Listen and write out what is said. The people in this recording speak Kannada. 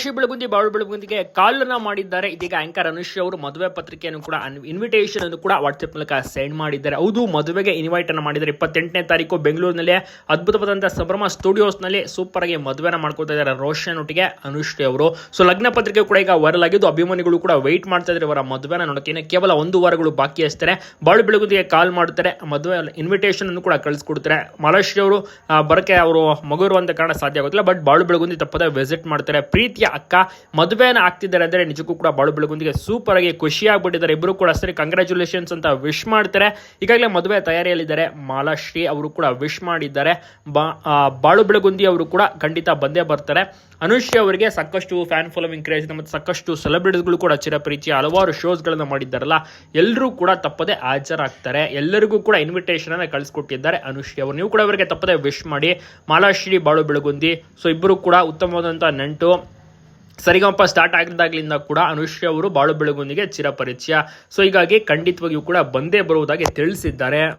ಮಾಲಾಶ್ರೀ ಬೆಳಗುಂದಿ, ಬಾಳು ಬೆಳಗುಂದಿಗೆ ಕಾಲನ್ನ ಮಾಡಿದ್ದಾರೆ. ಇದೀಗ ಆಂಕರ್ ಅನುಶ್ರೀ ಅವರು ಮದುವೆ ಪತ್ರಿಕೆಯನ್ನು ಕೂಡ ಇನ್ವಿಟೇಷನ್ ಅನ್ನು ಕೂಡ ವಾಟ್ಸ್ಆಪ್ ಮೂಲಕ ಸೆಂಡ್ ಮಾಡಿದ್ದಾರೆ. ಹೌದು, ಮದುವೆಗೆ ಇನ್ವೈಟ್ ಅನ್ನು ಮಾಡಿದ್ದಾರೆ. ಇಪ್ಪತ್ತೆಂಟನೇ ತಾರೀಕು ಬೆಂಗಳೂರಿನಲ್ಲಿ ಅದ್ಭುತವಾದಂತಹ ಸಂಭ್ರಮ ಸ್ಟುಡಿಯೋಸ್ನಲ್ಲಿ ಸೂಪರ್ ಆಗಿ ಮದುವೆನ ಮಾಡ್ಕೊತಾ ಇದ್ದಾರೆ ರೋಷನ್ ಒಟ್ಟಿಗೆ ಅನುಶ್ರೀ ಅವರು. ಸೊ ಲಗ್ನ ಪತ್ರಿಕೆ ಕೂಡ ಈಗ ವೈರಲ್ ಆಗಿದ್ದು ಅಭಿಮಾನಿಗಳು ಕೂಡ ವೆಯ್ಟ್ ಮಾಡ್ತಾ ಇದ್ದಾರೆ ಇವರ ಮದುವೆನ ಇನ್ನು ಕೇವಲ ಒಂದು ವಾರಗಳು ಬಾಕಿ ಹಚ್ತಾರೆ ಬಾಳು ಬೆಳಗುಂದಿಗೆ ಕಾಲ್ ಮಾಡ್ತಾರೆ ಮದುವೆ ಇನ್ವಿಟೇಷನ್ ಅನ್ನು ಕೂಡ ಕಳಿಸ್ಕೊಡ್ತಾರೆ. ಮಲೇಶ್ ಅವರು ಬರಕ್ಕೆ ಅವರು ಮಗು ಇರುವಂತ ಕಾರಣ ಸಾಧ್ಯ ಆಗುತ್ತಿಲ್ಲ ಬಟ್ ಬಾಳು ಬೆಳಗುಂದಿ ತಪ್ಪದೆ ವಿಸಿಟ್ ಮಾಡ್ತಾರೆ. ಪ್ರೀತಿಯ ಅಕ್ಕ ಮದುವೆನ ಆಗ್ತಿದ್ದಾರೆ ಅಂದ್ರೆ ನಿಜಕ್ಕೂ ಕೂಡ ಬಾಳು ಬೆಳಗುಂದಿಗೆ ಸೂಪರ್ ಆಗಿ ಖುಷಿ ಆಗ್ಬಿಟ್ಟಿದ್ದಾರೆ ಇಬ್ಬರು ಕೂಡ ಸರಿ ಕಂಗ್ರ್ಯಾಚುಲೇಷನ್ಸ್ ಅಂತ ವಿಶ್ ಮಾಡ್ತಾರೆ. ಈಗಾಗಲೇ ಮದುವೆ ತಯಾರಿಯಲ್ಲಿದ್ದಾರೆ. ಮಾಲಾಶ್ರೀ ಅವರು ಕೂಡ ವಿಶ್ ಮಾಡಿದ್ದಾರೆ. ಬಾಳು ಬೆಳಗುಂದಿ ಅವರು ಕೂಡ ಖಂಡಿತ ಬಂದೇ ಬರ್ತಾರೆ. ಅನುಶ್ರೀ ಅವರಿಗೆ ಸಾಕಷ್ಟು ಫ್ಯಾನ್ ಫಾಲೋವಿಂಗ್ ಕ್ರೇಜ್ ಇದೆ ಮತ್ತು ಸಾಕಷ್ಟು ಸೆಲೆಬ್ರಿಟಿಗಳು ಕೂಡ ಚಿರಪ್ರೀತಿ ಹಲವಾರು ಶೋಸ್ಗಳನ್ನು ಮಾಡಿದ್ದಾರಲ್ಲ ಎಲ್ಲರೂ ಕೂಡ ತಪ್ಪದೆ ಹಾಜರಾಗ್ತಾರೆ. ಎಲ್ಲರಿಗೂ ಕೂಡ ಇನ್ವಿಟೇಷನ್ ಅನ್ನ ಕಳಿಸ್ಕೊಟ್ಟಿದ್ದಾರೆ ಅನುಶ್ರೀ ಅವರು. ನೀವು ಕೂಡ ಅವರಿಗೆ ತಪ್ಪದೆ ವಿಶ್ ಮಾಡಿ. ಮಾಲಾಶ್ರೀ, ಬಾಳು ಬೆಳಗುಂದಿ ಸೊ ಇಬ್ಬರು ಕೂಡ ಉತ್ತಮವಾದಂಥ ನಂಟು. ಸರಿಗಮಪ ಸ್ಟಾರ್ಟ್ ಆಗಿದ್ದಾಗಲಿಂದ ಕೂಡ ಅನುಶ್ರೀ ಅವರು ಬಾಳು ಬೆಳಗುಂದಿಗೆ ಚಿರಪರಿಚಯ. ಸೊ ಹೀಗಾಗಿ ಖಂಡಿತವಾಗಿಯೂ ಕೂಡ ಬಂದೇ ಬರುವುದಾಗಿ ತಿಳಿಸಿದ್ದಾರೆ.